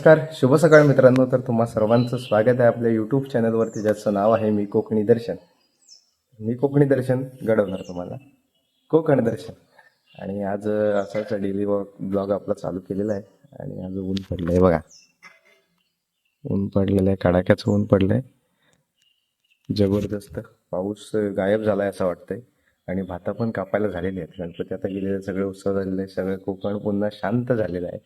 नमस्कार शुभ सकाळ मित्रांनो. तर तुम्हा सर्वांचं स्वागत आहे आपल्या यूट्यूब चॅनलवरती ज्याचं नाव आहे मी कोकणी दर्शन. मी कोकणी दर्शन घडवणार तुम्हाला. कोकण दर्शन. आणि आज असाच डेली ब्लॉग आपला चालू केलेला आहे. आणि आज ऊन पडलं आहे बघा. ऊन पडलेलं आहे कडाक्याचं ऊन पडलं आहे जबरदस्त पाऊस गायब झाला आहे असं वाटतंय. आणि भाता पण कापायला झालेली आहेत. गणपती आता गेलेले सगळे उत्सव झालेले आहे सगळं कोकण पुन्हा शांत झालेलं आहे.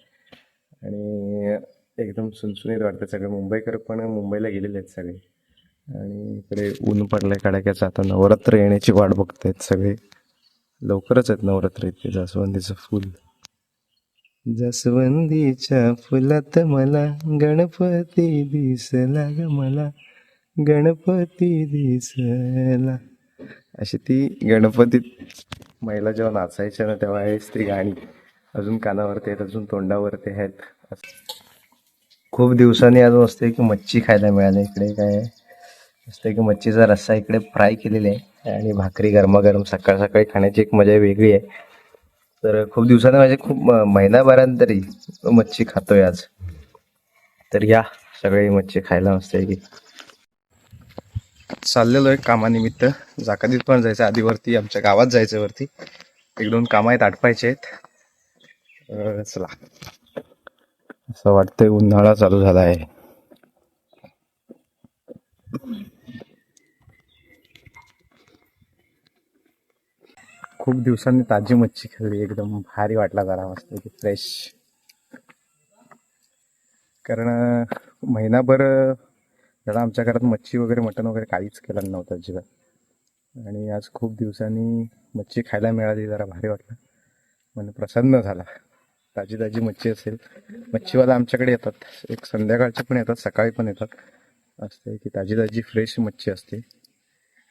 आणि एकदम सुनसुनीत वाटतं सगळे. मुंबईकर पण मुंबईला गेलेले आहेत सगळे. आणि इकडे ऊन पडलंय कडाक्याचं. आता नवरात्र येण्याची वाट बघतायत सगळे. लवकरच आहेत नवरात्र इथे. जास्वंदीचं फुल. जास्वंदीच्या फुलात मला गणपती दिसला ग मला. गणपती दिसला. अशी ती गणपतीत महिला जेव्हा नाचायच्या ना तेव्हा आहेच ती गाणी अजून कानावरती आहेत अजून तोंडावरती आहेत. खूप दिवसांनी आज मस्त की मच्छी खायला मिळाली. इकडे काय मस्त की मच्छीचा रस्सा इकडे फ्राय केलेला आहे आणि भाकरी गरमागरम सकाळ सकाळी खाण्याची एक मजा वेगळी आहे. तर खूप दिवसांनी म्हणजे खूप म- तरी मच्छी खातोय आज. तर या सगळी मच्छी खायला मस्त आहे की. चाललेलो आहे कामानिमित्त. जाकादीत पण जायचं आधीवरती आमच्या गावात जायचं वरती. एक दोन कामं आहेत आटपायचे आहेत. चला. असं वाटतंय उन्हाळा चालू झाला आहे. खूप दिवसांनी ताजी मच्छी खाल्ली एकदम भारी वाटला जरा मस्त फ्रेश कारण महिनाभर जरा आमच्या घरात मच्छी वगैरे मटण वगैरे काहीच केलं नव्हतं अजिबात. आणि आज खूप दिवसांनी मच्छी खायला मिळाली जरा भारी वाटलं. म्हणजे प्रसन्न झाला. ताजी ताजी मच्छी असेल. मच्छीवाला आमच्याकडे येतात. एक संध्याकाळचे पण येतात सकाळी पण येतात. असते की ताजी ताजी फ्रेश मच्छी असते.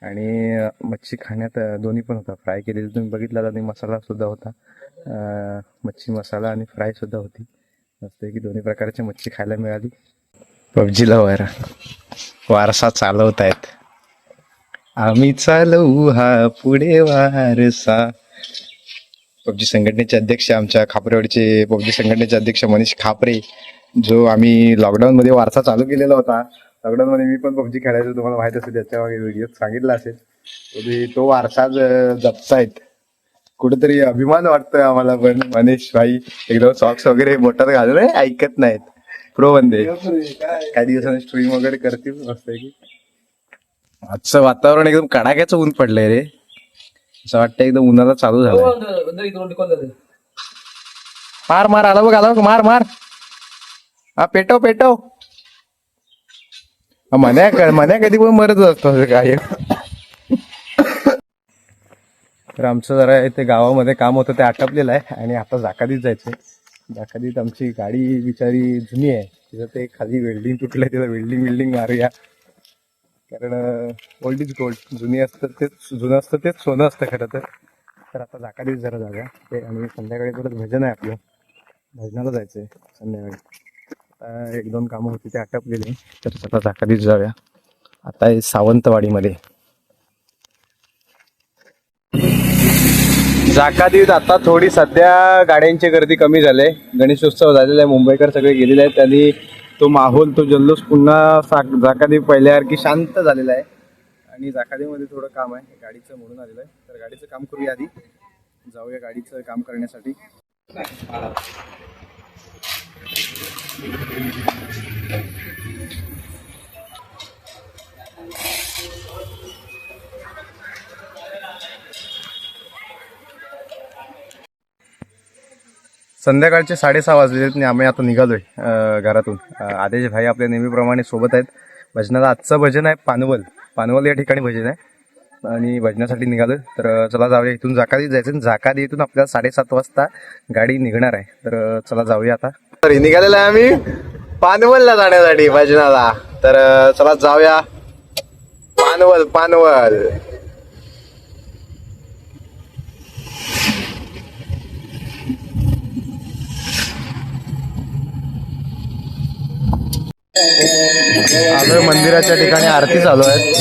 आणि मच्छी खाण्यात दोन्ही पण होता फ्राय केलेली तुम्ही बघितला आणि मसाला सुद्धा होता. मच्छी मसाला आणि फ्राय सुद्धा होती. असते की दोन्ही प्रकारची मच्छी खायला मिळाली. पबजीला वारा. वारसा चालवत आहेत आम्ही चालवू हा पुढे वारसा. पबजी संघटनेचे अध्यक्ष आमच्या खापरेवाडीचे पबजी संघटनेचे अध्यक्ष मनीष खापरे जो आम्ही लॉकडाऊन मध्ये वारसा चालू केलेला होता. लॉकडाऊन मध्ये मी पण पबजी खेळायचो तुम्हाला माहीत असेल त्याच्या व्हिडिओत सांगितलं असेल. तरी तो वारसा जपतायत. कुठेतरी अभिमान वाटतोय आम्हाला पण. मनीष भाई एकदम सॉक्स वगैरे बोटात घालून ऐकत नाहीत. प्रो बंदे काही दिवसांनी स्ट्रीम वगैरे करतील मस्त की. आजचं वातावरण एकदम कडाक्याचं ऊन पडलंय रे. असं वाटतं एकदम उन्हाळा चालू झालाय. मार मार आला बघ आला बघ मार मार. हा पेटव पेटव. मन्या मन्या कधी पण मरत असतो असं काय तर आमचं जरा इथे गावामध्ये काम होतं ते आटपलेलं आहे आणि आता जाकादीत जायचंय. जाकादीत आमची गाडी बिचारी जुनी आहे. तिथं ते खाली वेल्डिंग तुटलंय तिथं वेल्डिंग बिल्डिंग मारूया. कारण ओल्ड इज गोल्ड जुनी असतं तेच जुनं असतं तेच सोनं असतं खरं तर. तर आता जाकादीत जरा जाऊया ते आणि संध्याकाळी परत भजन आहे आपलं. भजनाला जायचं आहे संध्याकाळी. आता एक दोन कामं होती ते आटपलेली. तर आता जाकादीत जाऊया. आता आहे सावंतवाडीमध्ये. जाकादीत आता थोडी सध्या गाड्यांची गर्दी कमी झाली गणेशोत्सव झालेला आहे. मुंबईकर सगळे गेलेले आहेत. त्यांनी तो माहोल तो जल्लोष पुन्हा सा- पहिल्यासारखी शांत झालेला आहे. आणि जाकादीमध्ये थोडं काम आहे. गाडीचं म्हणून आलेलं आहे. तर गाडीचं काम करूया आधी. जाऊया गाडीचं काम करण्यासाठी. संध्याकाळचे साडेसहा वाजलेले आहेत आणि आम्ही आता निघालोय घरातून. आदेश भाई आपल्या नेहमीप्रमाणे सोबत आहेत. भजनाला आजचं भजन आहे पानवल. पानवल या ठिकाणी भजन आहे. आणि भजनासाठी निघालोय. तर चला जाऊया इथून. जाकादी जायचं जाकादी इथून आपल्याला साडेसात वाजता गाडी निघणार आहे. तर चला जाऊया आता. तर निघालेला आहे आम्ही. पानवलला जाण्यासाठी भजनाला. तर चला जाऊया. पानवल पानवल. आलोय मंदिराच्या ठिकाणी आरती चालू आहे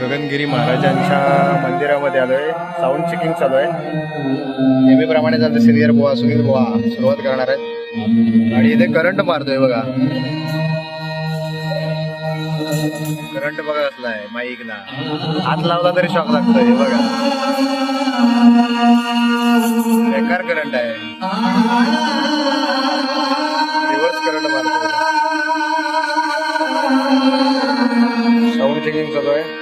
गगनगिरी महाराजांच्या मंदिरामध्ये आलोय. साऊंड चेकिंग चालू आहे. नेहमीप्रमाणे चालतं. सिनियर बुवा सुनील बुवा सुरुवात करणार आहेत. आणि इथे करंट मारतोय बघा. करंट बघा कसला आहे माईकला. हात लावला तरी शॉक लागतोय हे बघा. बेकार करंट आहे. रिव्हर्स करंट मारतो साऊंड चेकिंग चालू आहे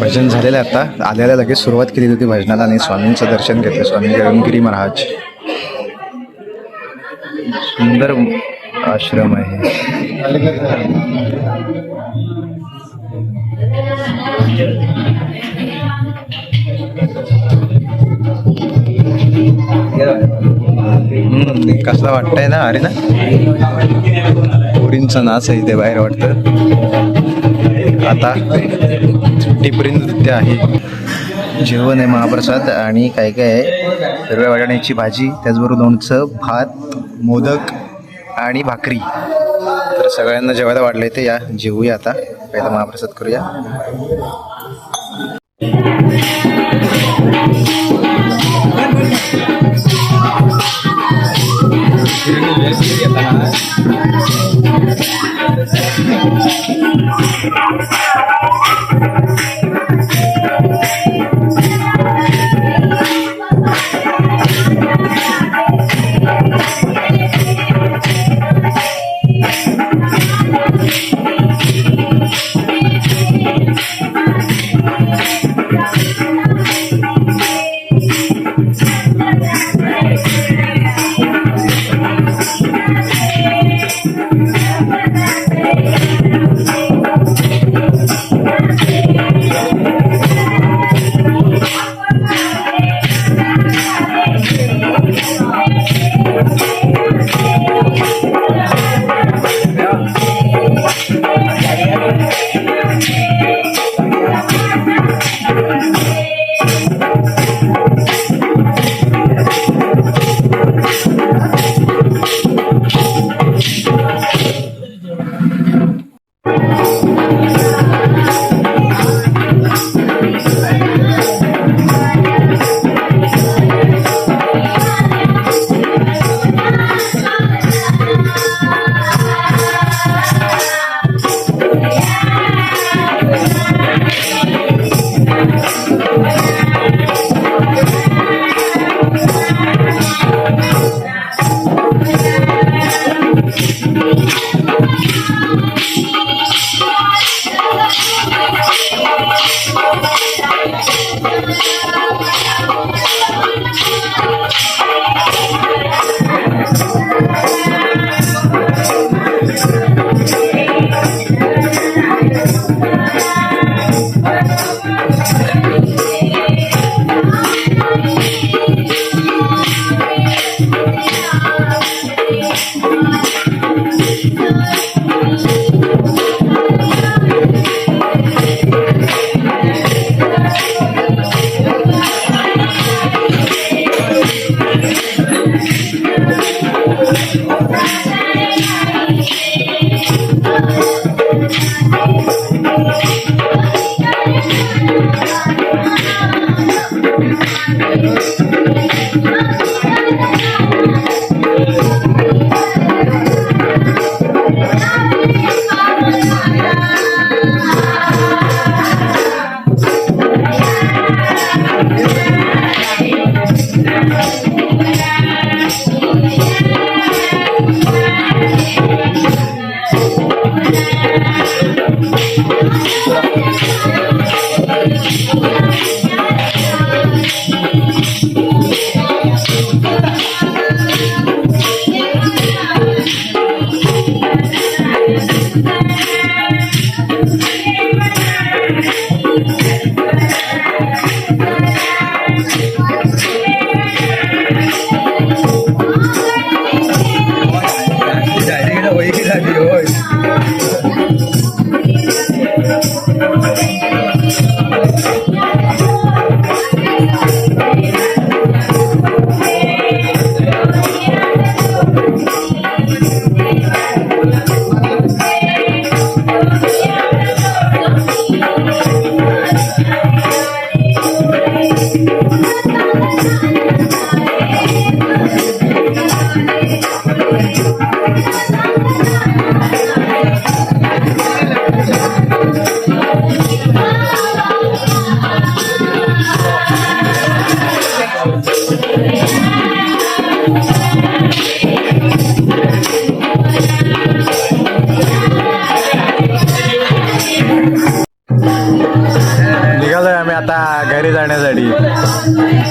भजन झालेलं आहे आता. आल्याला लगेच सुरुवात केली होती भजनाला आणि स्वामींचं दर्शन घेतलं. स्वामी गगनगिरी महाराज. सुंदर आश्रम आहे. हम्म, कसला वाटतंय ना अरे ना? पोरींचा नाच आहे इथे बाहेर वाटतं. आता टिपरी नृत्य आहे. जेवण आहे महाप्रसाद आणि काय काय आहे? हिरव्या वाटाण्याची भाजी त्याचबरोबर लोणचं भात मोदक आणि भाकरी. तर सगळ्यांना जेवायला वाढले ते या. जेवूया आता. पहिला महाप्रसाद करूया. no, no, no. निघालोय आम्ही आता घरी जाण्यासाठी.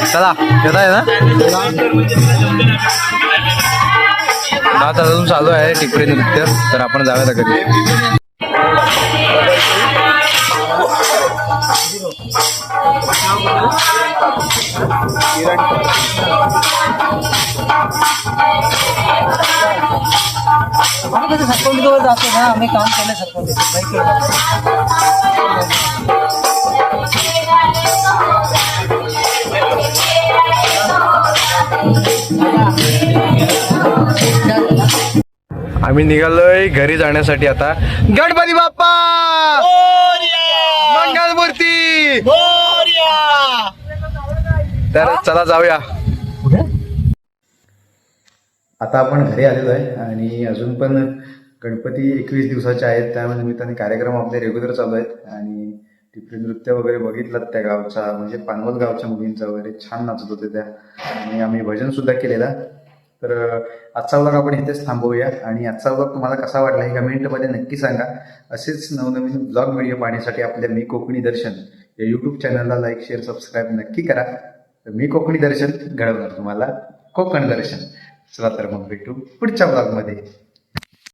चला येता आहे ना? आता अजून चालू आहे टिपरी नृत्य तर आपण जाऊया घरी. आम्ही कसं सरपंचजवळ जातो ना आम्ही काम केलं सरपंच नाही केलं आम्ही निघालोय घरी जाण्यासाठी आता. गणपती बाप्पा! मंगल मूर्ती तर चला जाऊया. आता आपण घरी आलेलो आहे आणि अजून पण गणपती एकवीस दिवसाचे आहेत. त्या निमित्ताने कार्यक्रम आपले रेग्युलर चालू आहेत. आणि टिपरी नृत्य वगैरे बघितलं त्या गावचा म्हणजे पानवत गावच्या मुलींचा वगैरे छान नाचत होते त्या. आणि आम्ही भजन सुद्धा केलेला. तर आजचा व्लॉग आपण इथेच थांबवूया. आणि आजचा व्लॉग तुम्हाला कसा वाटला हे कमेंटमध्ये नक्की सांगा. असेच नवनवीन ब्लॉग व्हिडिओ पाहण्यासाठी आपल्या मी कोकणी दर्शन या यूट्यूब चॅनलला लाईक शेअर सबस्क्राईब नक्की करा. तर मी कोकणी दर्शन घडवणार तुम्हाला. कोकण दर्शन. चला तर मग भेटू पुढच्या ब्लॉगमध्ये